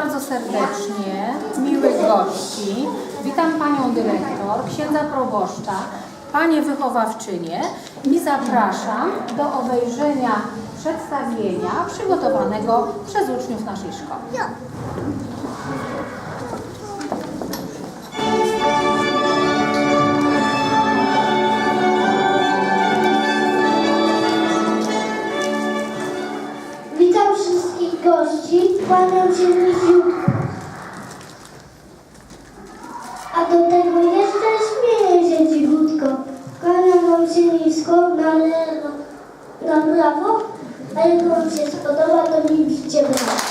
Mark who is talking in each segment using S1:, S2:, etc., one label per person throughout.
S1: Bardzo serdecznie miłych gości. Witam panią dyrektor, księdza proboszcza, panie wychowawczynie i zapraszam do obejrzenia przedstawienia przygotowanego przez uczniów naszej szkoły.
S2: Gości, kłaniam się niziutko. A do tego jeszcze śmieję się cichutko. Wam się nisko, na lewo, na prawo, a jak wam się spodoba, to mi bicie brawo.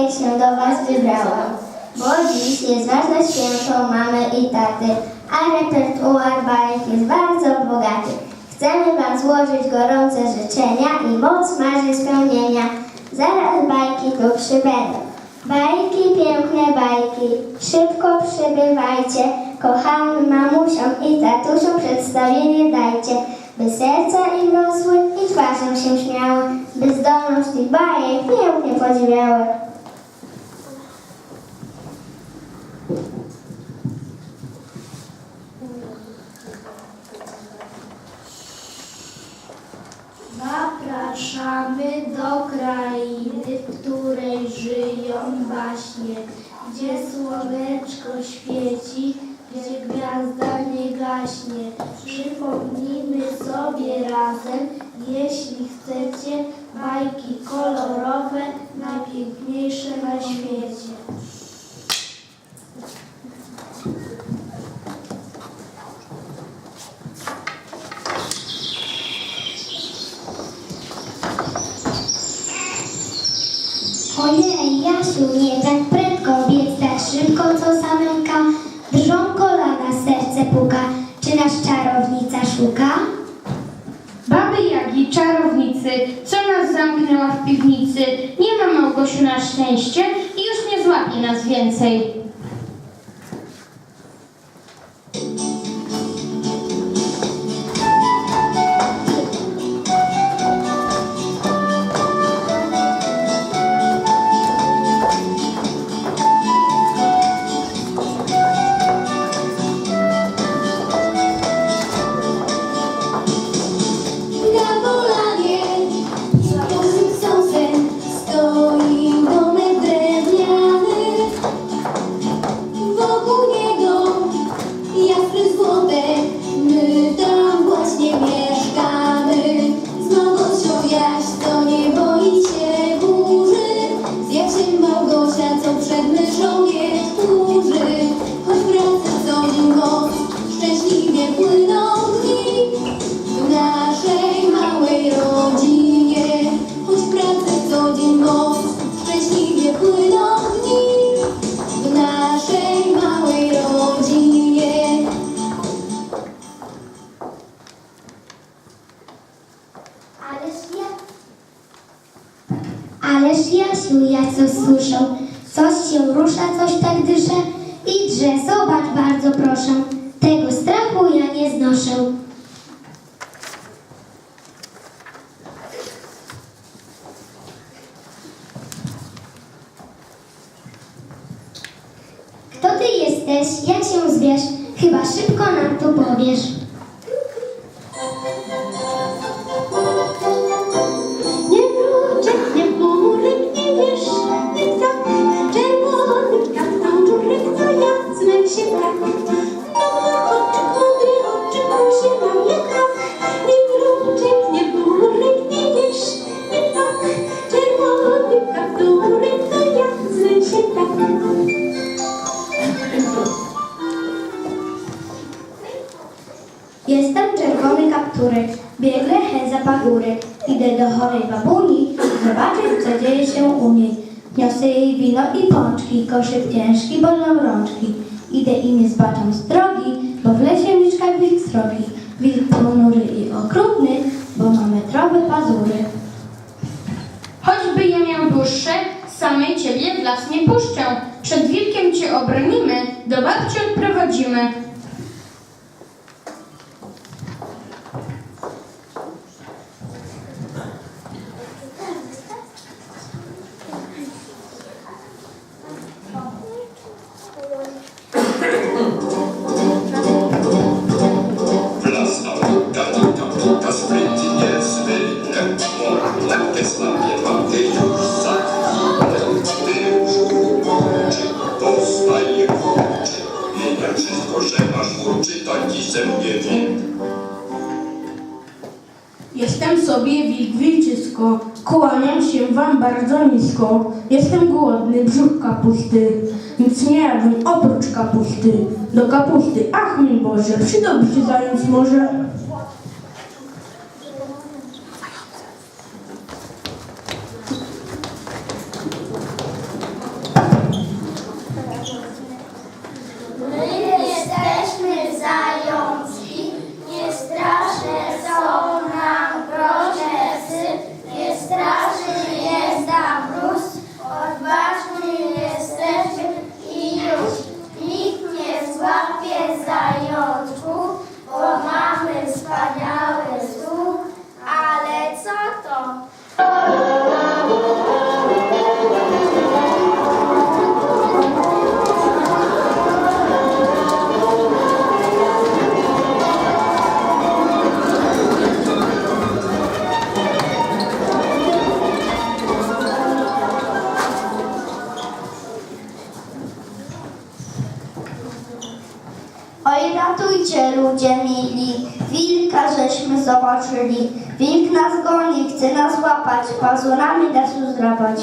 S2: Bajek się do Was wybrałam. Bo dziś jest ważne święto mamy i taty, a repertuar bajek jest bardzo bogaty. Chcemy Wam złożyć gorące życzenia i moc marzy spełnienia. Zaraz bajki tu przybędą. Bajki, piękne bajki, szybko przybywajcie. Kochanym mamusiom i tatusiom przedstawienie dajcie. By serca im rosły i twarzą się śmiały, by zdolność tych bajek pięknie podziwiały. Do krainy, w której żyją baśnie, gdzie słoneczko świeci, gdzie gwiazda nie gaśnie. Przypomnijmy sobie razem, jeśli chcecie, bajki kolorowe, najpiękniejsze na świecie. Ojej, Jasiu, nie tak prędko, biec tak szybko, co samynka. Drżą kolana, serce puka. Czy nas czarownica szuka?
S3: Baby Jagi, czarownicy, co nas zamknęła w piwnicy? Nie ma Małgosiu na szczęście i już nie złapie nas więcej.
S2: Jesteś? Jak się zwiesz? Chyba szybko nam tu powiesz.
S4: Bolą rączki. Idę i nie zbaczam z drogi, bo w lesie mieszka wilk srogi. Wilk ponury i okrutny, bo ma metrowe pazury.
S5: Choćby je miał dłuższe, samej ciebie w las nie puszczę. Przed wilkiem cię obronimy, do babci odprowadzimy.
S6: Mnie wilk.
S7: Jestem sobie wilk wilczysko, kłaniam się wam bardzo nisko. Jestem głodny, brzuch kapusty, nic nie jadłem oprócz kapusty. Do kapusty, ach mój Boże, przydałby się zając może.
S4: Pazurami nas uzdrapać.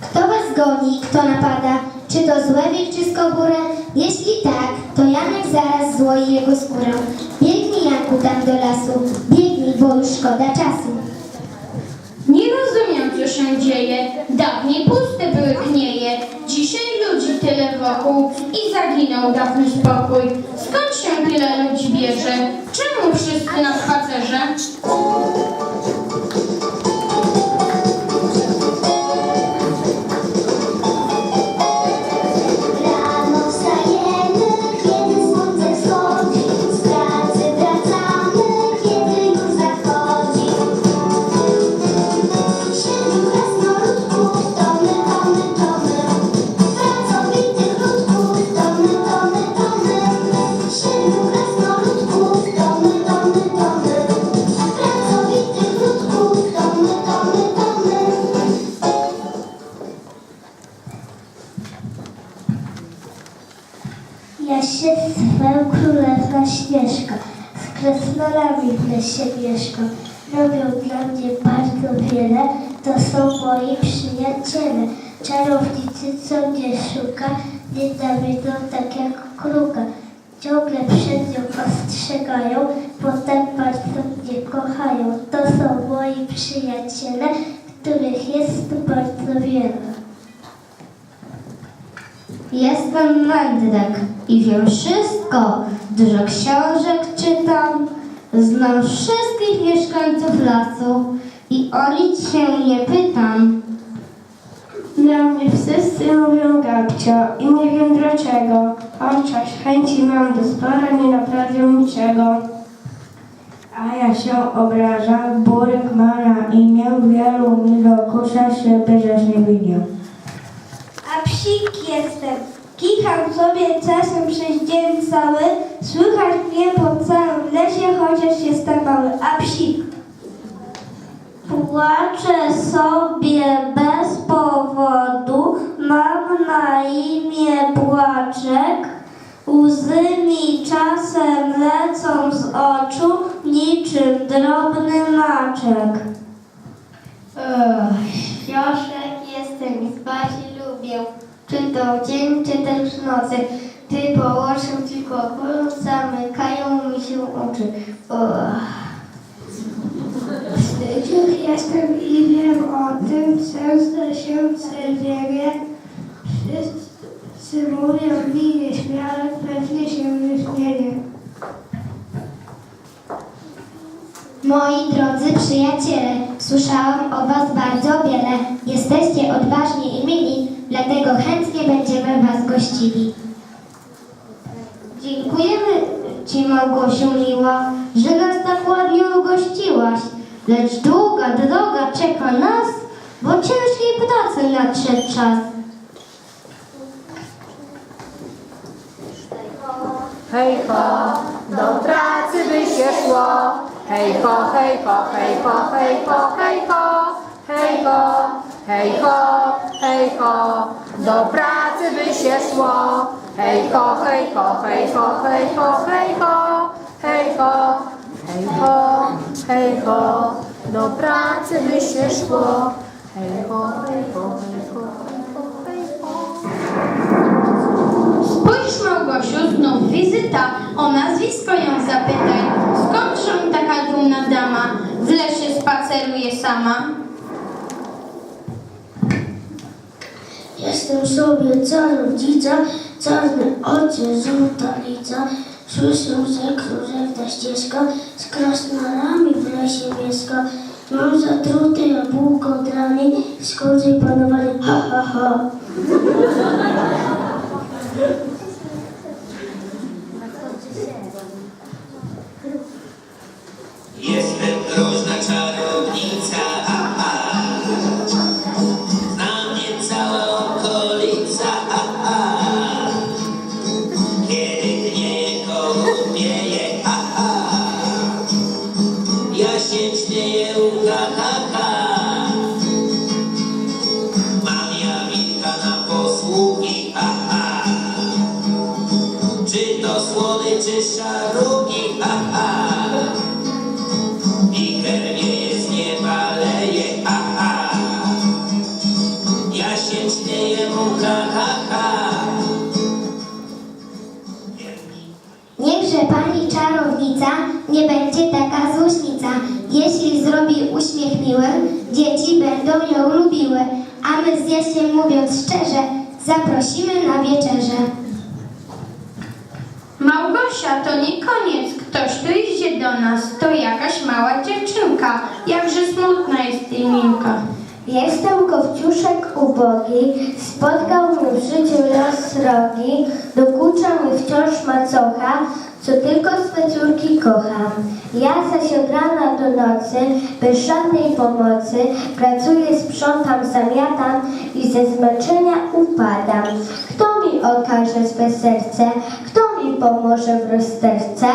S4: Kto was goni, kto napada? Czy to złe wilczysko górę? Jeśli tak, to Janek zaraz złoi jego skórę. Biegnij Janku tam do lasu, biegnij, bo już szkoda czasu.
S5: Nie rozumiem, co się dzieje. Dawniej puste były knieje, dzisiaj wokół i zaginął dawny spokój. Skąd się tyle ludzi bierze? Czemu wszyscy na spacerze?
S4: Się swą królewna Śnieżka, z krasnolami w lesie mieszkam. Robią dla mnie bardzo wiele, to są moi przyjaciele. Czarownicy, co mnie szuka, nie zawiedzą tak jak kruka. Ciągle przed nią ostrzegają, potem bardzo mnie kochają. To są moi przyjaciele, których jest bardzo wiele. Jestem mędrek i wiem wszystko. Dużo książek czytam. Znam wszystkich mieszkańców lasu i o nic się nie pytam.
S7: Na mnie wszyscy mówią Gabcio i nie wiem dlaczego. Chociaż chęci mam do spora, nie naprawią niczego. A ja się obrażam, Burek ma na imię, wielu mi dokucza się, bierzesz nie widział.
S4: Psik jestem. Kicham sobie czasem przez dzień cały. Słychać mnie po całym lesie, chociaż jestem mały. A psik. Płaczę sobie bez powodu. Mam na imię Płaczek. Łzy mi czasem lecą z oczu niczym drobny maczek. Książek jestem i spać lubię. Czy to dzień, czy też nocy. Ty położę tylko głos zamykają mi się oczy. Uch. Wstydził jestem i wiem o tym, często się serwieję. Wszyscy mówią mi nieśmiale, pewnie się nie śmieję. Moi drodzy przyjaciele, słyszałam o Was bardzo wiele. Jesteście odważni i mili, dlatego chętnie będziemy Was gościli. Dziękujemy Ci, Małgosiu miła, że nas tak ładnie ugościłaś. Lecz długa droga czeka nas, bo ciężkiej pracy nadszedł czas.
S3: Hejko, do pracy by się szło. Hejko, hejko, hejko, hejko, hejko, hejko, hejko, hejko, do pracy by się szło. Hejko, hejko, hejko, hejko, hejko, hejko, hejko, hejko, do pracy by się szło. Hejko, hejko, hejko, hejko, hejko.
S5: Spójrz Małgosiu, znów wizyta. O nazwisko ją zapytaj. Skąd taka dumna dama w lesie spaceruje sama?
S4: Jestem sobie czarownica, czarne oczy, żółta lica. Słyszę, że królewna ścieżka z krasnolami w lesie mieszka. Mam zatrute jabłko od rany, skorzej panowanie, ha, ha, ha. Niechże pani czarownica nie będzie taka złośnica. Jeśli zrobi uśmiech miły, dzieci będą ją lubiły. A my z Jasiem mówiąc szczerze, zaprosimy na wieczerze.
S5: Małgosia, to nie koniec. Ktoś tu idzie do nas. To jakaś mała dziewczynka. Jakże smutna jest jej Milka.
S4: Jestem kowciuszek ubogi, spotkał mnie w życiu los srogi, dokucza mi wciąż macocha, co tylko swe córki kocham. Ja zaś od rana do nocy, bez żadnej pomocy, pracuję, sprzątam, zamiatam i ze zmęczenia upadam. Kto mi okaże swe serce? Kto mi pomoże w rozterce?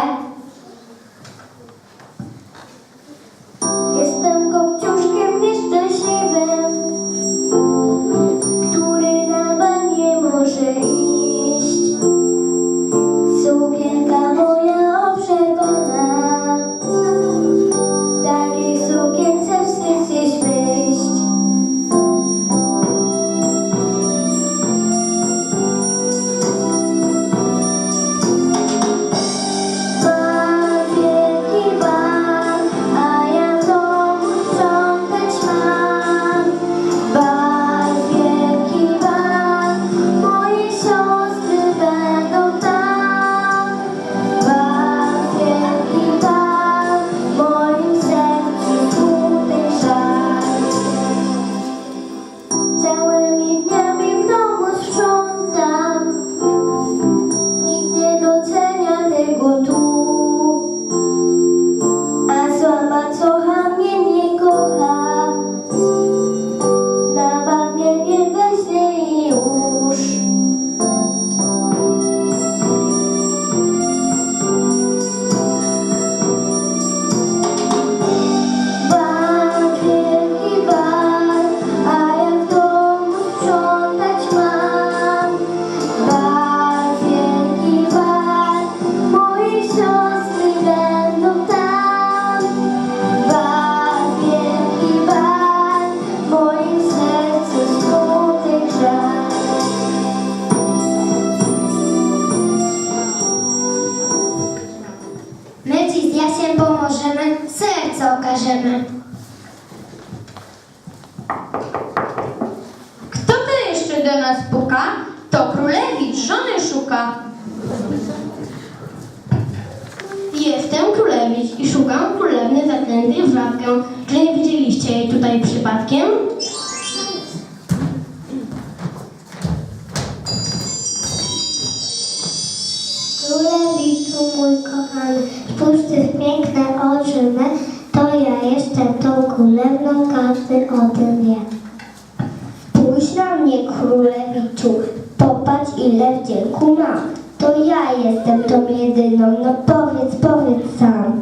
S4: Na mnie, królewiczu, popatrz ile wdzięku mam. To ja jestem tą jedyną, no powiedz, powiedz sam.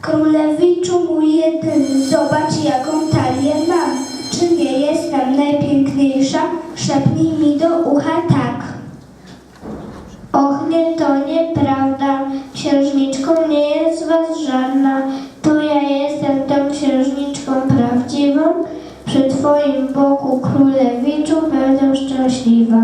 S4: Królewiczu mój jedyny, zobacz jaką talię mam. Czy nie jestem najpiękniejsza? Szepnij mi do ucha tak. Och nie, to nieprawda, księżniczką nie jest was żadna, to ja jestem tą księżniczką prawdziwą, przy twoim boku królewiczu będę szczęśliwa.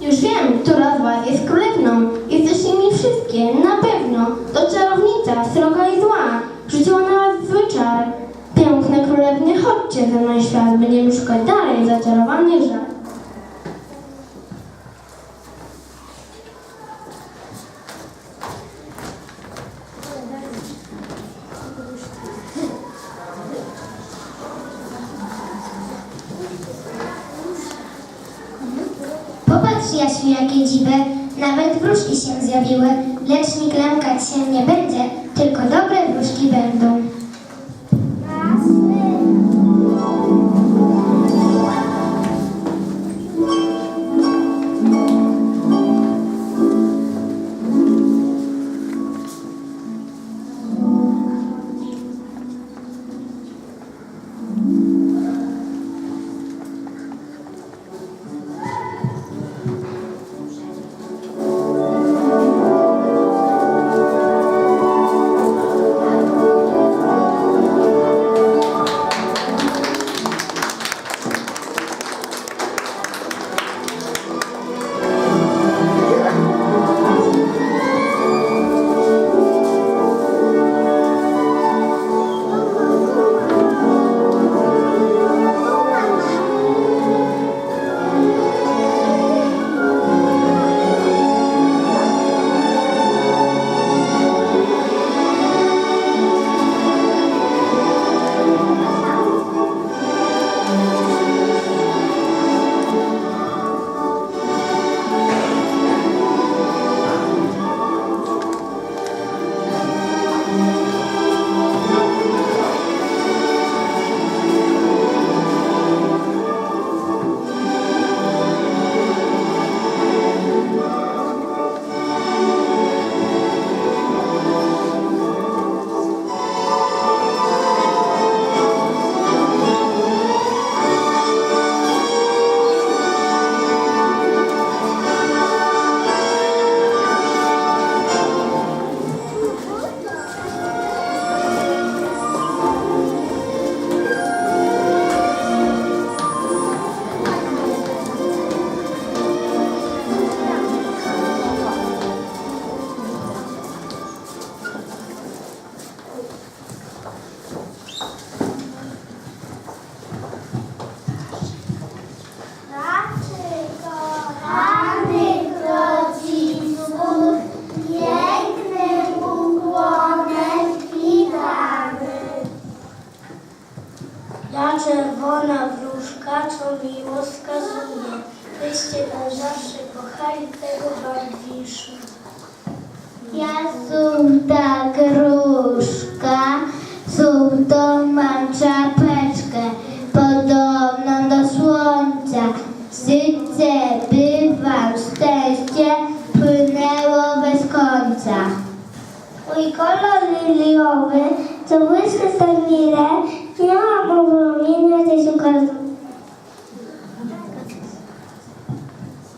S7: Już wiem, która z was jest królewną. Jesteście mi wszystkie, na pewno. To czarownica, sroga i zła. Rzuciła na was zły czar. Piękne królewny, chodźcie ze mną świat. Będziemy szukać dalej zaczarowanych żar.
S4: Popatrz, Jasiu, jakie dziwy, nawet wróżki się zjawiły, lecz nikt lękać się nie będzie, tylko dobre wróżki będą.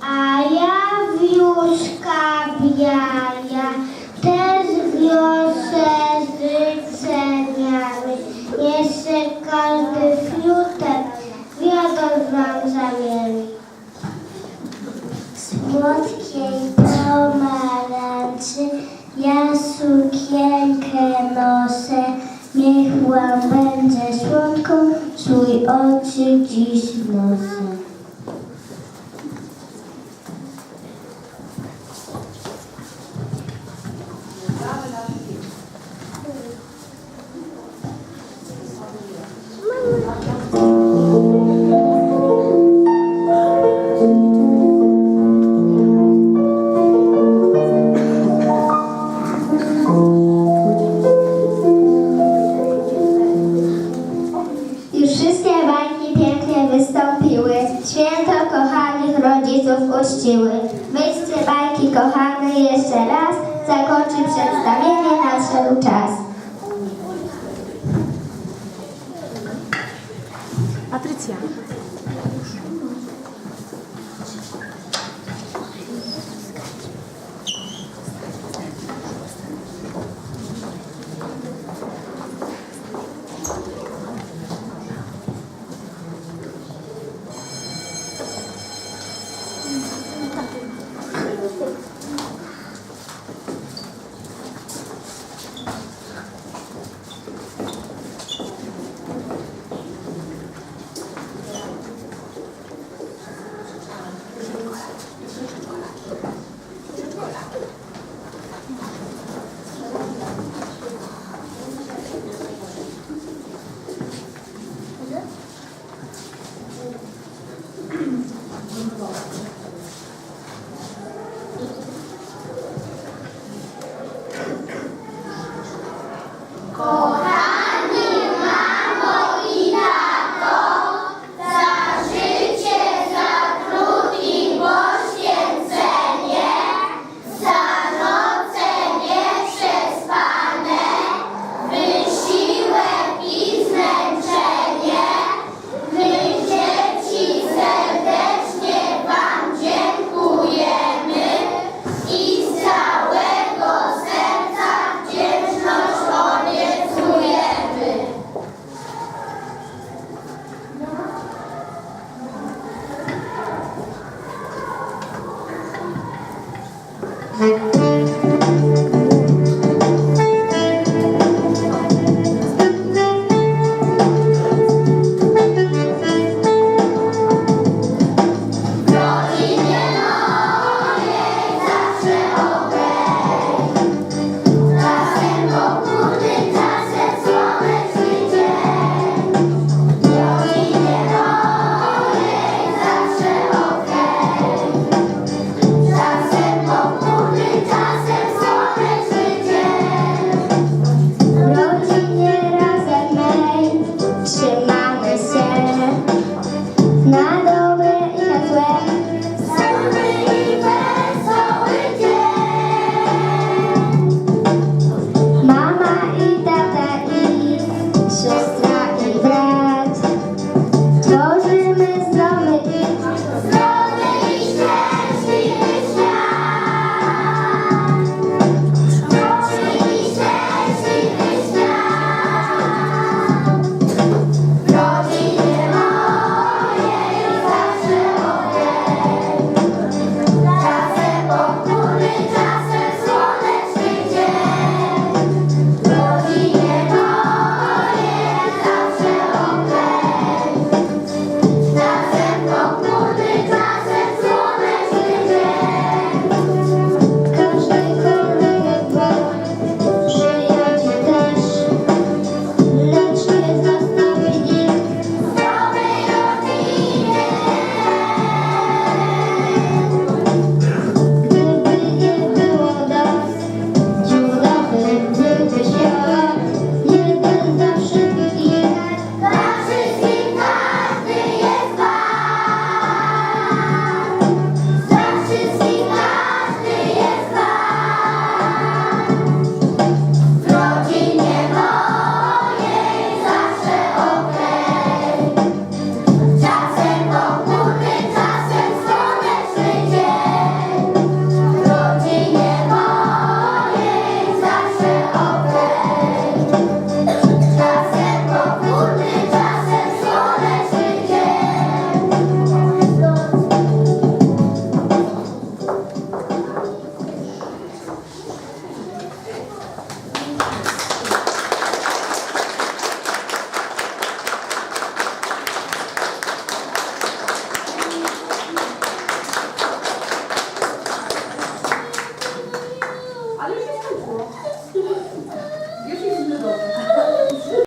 S4: A ja wiózka biała, też wiosę z życzeniami. Jeszcze każdy fiutek wiodor wam zamieni. Słodkiej pomarańczy ja sukienkę
S2: Mówiłam, będzie słodko, swój oczy dziś noszę.